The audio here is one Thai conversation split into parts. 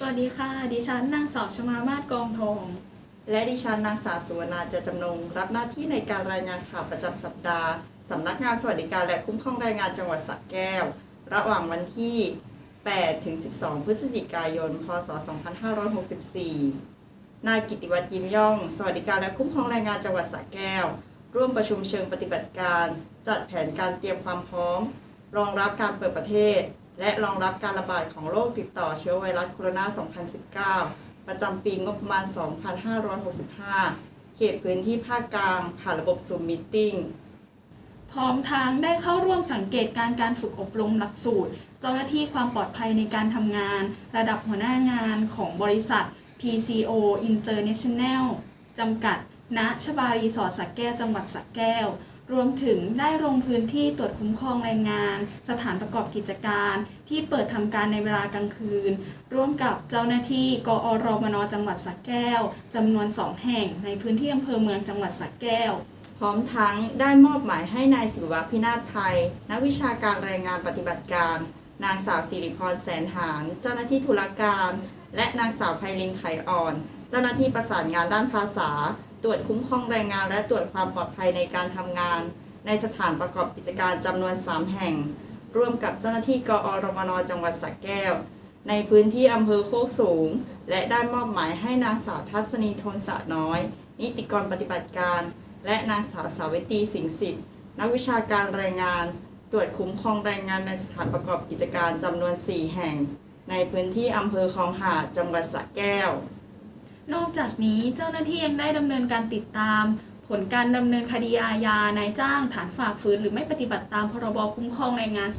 สวัสดีค่ะ ดิฉันนางสาวชมามาศกองทอง และดิฉันนางสาวสุวรรณาเจะจำนง รับหน้าที่ในการรายงานข่าวประจำสัปดาห์สำนักงานสวัสดิการและคุ้มครองแรงงานจังหวัดสระแก้ว ระหว่างวันที่ 8 ถึง 12 พฤศจิกายน พศ 2564 นายกิติวัตรยิ้มย่อง สวัสดิการและคุ้มครองแรงงานจังหวัดสระแก้ว ร่วมประชุมเชิงปฏิบัติการ จัดแผนการเตรียมความพร้อม รองรับการเปิดประเทศ และรองรับการระบาดของโรคติดต่อเชื้อไวรัสโคโรนา 2019 ประจำปีงบประมาณ 2565 เขตพื้นที่ภาคกลาง ผ่านระบบซูมมิทติ้งพร้อมทั้งได้เข้าร่วมสังเกตการการฝึกอบรมหลักสูตร เจ้าหน้าที่ความปลอดภัยในการทำงาน ระดับหัวหน้างานของบริษัท PCO International จำกัด ณ ชบารีสอร์ทสักแก้ว จังหวัดสักแก้ว รวมถึงได้ลงพื้นที่ตรวจคุ้มครองแรงงาน สถานประกอบกิจการ ที่เปิดทำการในเวลากลางคืน ร่วมกับเจ้าหน้าที่ กอรมนจังหวัดสักแก้วจำนวนสองแห่งในพื้นที่อำเภอเมืองจังหวัดสักแก้ว พร้อมทั้งได้มอบหมายให้นายศิวะพินาศภัย นักวิชาการแรงงานปฏิบัติการ นางสาวสิริพรแสนหารเจ้าหน้าที่ธุรการ และนางสาวไพลินไขอ่อน เจ้าหน้าที่ประสานงานด้านภาษา ตรวจคุ้มครองแรงงาน และตรวจความปลอดภัยในการทำงาน ในสถานประกอบกิจการจำนวน 3 แห่ง ร่วมกับเจ้าหน้าที่กอรมนจังหวัดสระแก้ว ในพื้นที่อำเภอโคกสูง และได้มอบหมายให้นางสาวทัศนีทนสะน้อย นิติกรปฏิบัติการ และนางสาวสาวิตรีสิงห์สิทธิ์นักวิชาการแรงงาน ตรวจคุ้มครองแรงงานในสถานประกอบกิจการจำนวน 4 แห่ง ในพื้นที่อำเภอคลองหาดจังหวัดสระแก้ว นอกจากนี้เจ้าหน้าที่ยังได้ดำเนินการติดตาม ผลการดำเนินคดีอาญานายจ้างฐานฝ่าฝืนหรือไม่ปฏิบัติตามพรบคุ้มครองแรงงาน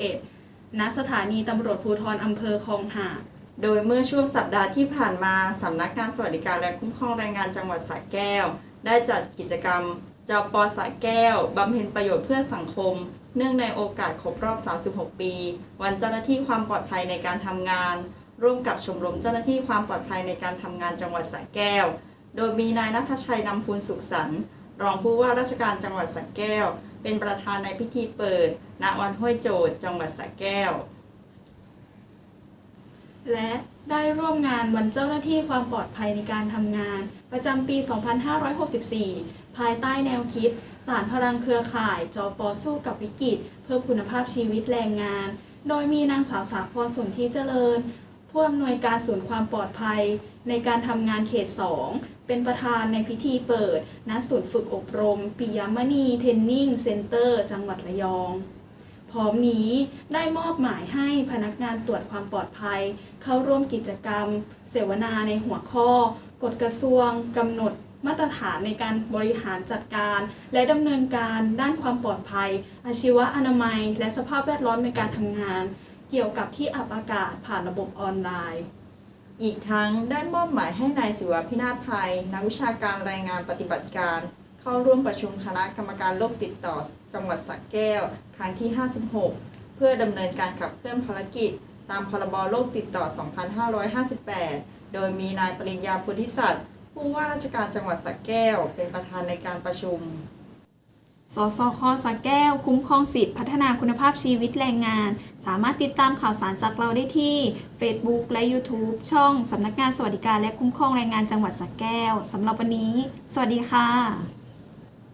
2541 ณ สถานีตำรวจภูธรอำเภอคลองหาดโดยเมื่อช่วงสัปดาห์ที่ผ่านมาสำนักงานสวัสดิการและคุ้มครองแรงงานจังหวัดสระแก้ว ได้จัดกิจกรรมจปสระแก้วบำเพ็ญประโยชน์เพื่อสังคม เนื่องในโอกาสครบรอบ 36 ปี วันเจ้าหน้าที่ความปลอดภัยในการทำงาน ร่วมกับชมรมเจ้าหน้าที่ความปลอดภัยในการทำงานจังหวัดสระแก้ว โดยมีนายนัทชัยนำพูนสุขสันต์รองผู้ว่าราชการจังหวัดสระแก้ว เป็นประธานในพิธีเปิด ณ วันห้วยโจทย์ จังหวัดสระแก้ว และได้ร่วมงานวันเจ้าหน้าที่ความปลอดภัยในการทำงาน ประจำปี 2564 ภายใต้แนวคิด สารพลังเครือข่าย จอปอสู้กับวิกฤต เพื่อคุณภาพชีวิตแรงงาน โดยมีนางสาวสาครสนธิเจริญ ผู้อำนวยการศูนย์ความปลอดภัย ในการทำงานเขต 2 เป็นประธานในพิธีเปิด ณ ศูนย์ฝึกอบรม ปิยมณีเทนนิ่งเซ็นเตอร์ จังหวัดระยอง พร้อมนี้ได้มอบหมายให้พนักงานตรวจความปลอดภัย เข้าร่วมกิจกรรม เสวนาในหัวข้อ กฎกระทรวงกำหนดมาตรฐานในการบริหารจัดการ และดำเนินการด้านความปลอดภัย อาชีวะอนามัย และสภาพแวดล้อมในการทำงาน เกี่ยวกับที่อับอากาศผ่านระบบออนไลน์ อีกทั้งได้มอบหมายให้นายศิวะพินาศภัย นักวิชาการรายงานปฏิบัติการ เข้าร่วมประชุมคณะกรรมการโรคติดต่อ จังหวัดสระแก้ว ครั้งที่ 56 เพื่อดำเนินการขับเคลื่อนภารกิจ ตามพรบโรคติดต่อ 2558 โดยมีนายปริญญาพุทธิสัตว์ผู้ว่าราชการจังหวัดสระแก้ว เป็นประธานในการประชุม สสคสแก้ว คุ้มครองสิทธิพัฒนาคุณภาพชีวิตแรงงาน สามารถติดตามข่าวสารจากเราได้ที่ Facebook และ YouTube ช่องสำนักงานสวัสดิการและคุ้มครองแรงงานจังหวัดสแก้วสำหรับวันนี้ สวัสดีค่ะ